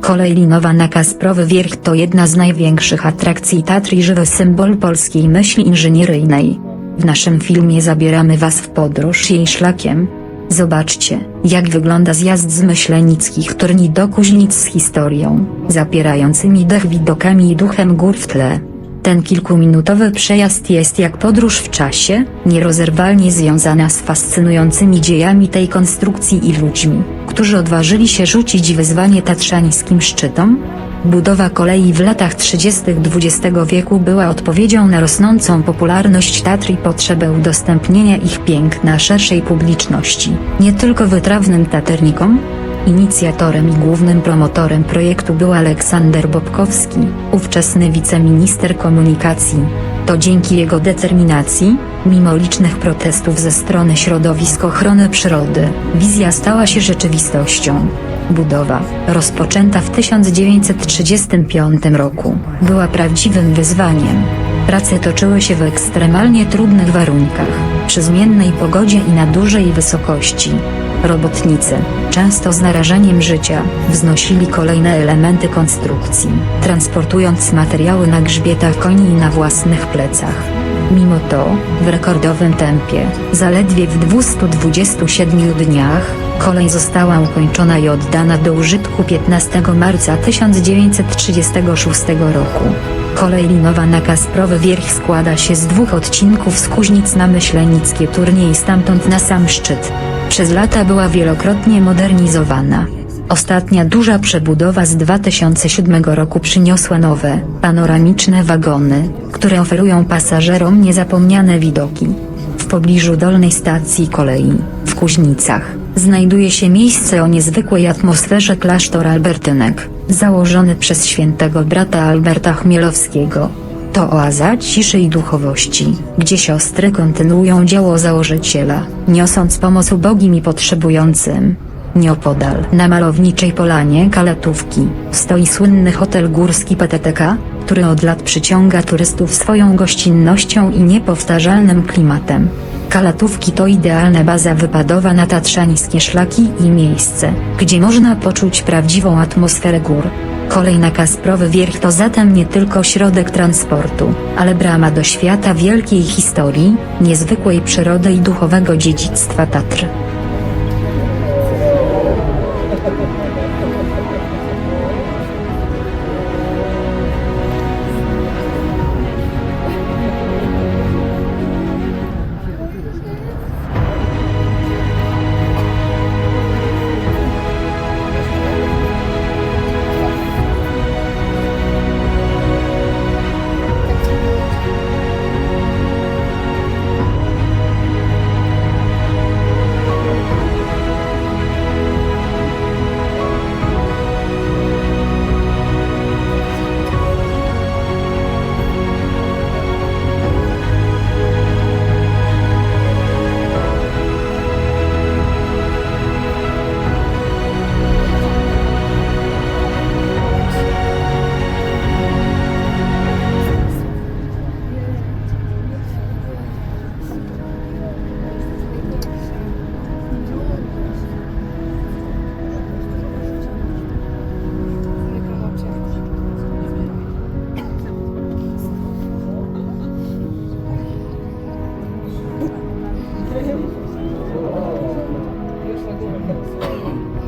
Kolej linowa na Kasprowy Wierch to jedna z największych atrakcji Tatr i żywy symbol polskiej myśli inżynieryjnej. W naszym filmie zabieramy Was w podróż jej szlakiem. Zobaczcie, jak wygląda zjazd z Myślenickich turni do Kuźnic z historią, zapierającymi dech widokami i duchem gór w tle. Ten kilkuminutowy przejazd jest jak podróż w czasie, nierozerwalnie związana z fascynującymi dziejami tej konstrukcji i ludźmi, którzy odważyli się rzucić wyzwanie tatrzańskim szczytom. Budowa kolei w latach 30. XX wieku była odpowiedzią na rosnącą popularność Tatr i potrzebę udostępnienia ich piękna szerszej publiczności, nie tylko wytrawnym taternikom, Inicjatorem i głównym promotorem projektu był Aleksander Bobkowski, ówczesny wiceminister komunikacji. To dzięki jego determinacji, mimo licznych protestów ze strony środowisk ochrony przyrody, wizja stała się rzeczywistością. Budowa, rozpoczęta w 1935 roku, była prawdziwym wyzwaniem. Prace toczyły się w ekstremalnie trudnych warunkach, przy zmiennej pogodzie i na dużej wysokości. Robotnicy, często z narażeniem życia, wznosili kolejne elementy konstrukcji, transportując materiały na grzbietach koni i na własnych plecach. Mimo to, w rekordowym tempie, zaledwie w 227 dniach, kolej została ukończona i oddana do użytku 15 marca 1936 roku. Kolej linowa na Kasprowy Wierch składa się z dwóch odcinków z Kuźnic na Myślenickie turnie i stamtąd na sam szczyt. Przez lata była wielokrotnie modernizowana. Ostatnia duża przebudowa z 2007 roku przyniosła nowe, panoramiczne wagony, które oferują pasażerom niezapomniane widoki. W pobliżu dolnej stacji kolei, w Kuźnicach, znajduje się miejsce o niezwykłej atmosferze klasztor Albertynek, założony przez świętego brata Alberta Chmielowskiego. To oaza ciszy i duchowości, gdzie siostry kontynuują dzieło założyciela, niosąc pomoc ubogim i potrzebującym. Nieopodal, na malowniczej polanie Kaletówki, stoi słynny hotel górski PTTK, który od lat przyciąga turystów swoją gościnnością i niepowtarzalnym klimatem. Kalatówki to idealna baza wypadowa na tatrzańskie szlaki i miejsce, gdzie można poczuć prawdziwą atmosferę gór. Kolejna Kasprowy Wierch to zatem nie tylko środek transportu, ale brama do świata wielkiej historii, niezwykłej przyrody i duchowego dziedzictwa Tatr. スピード。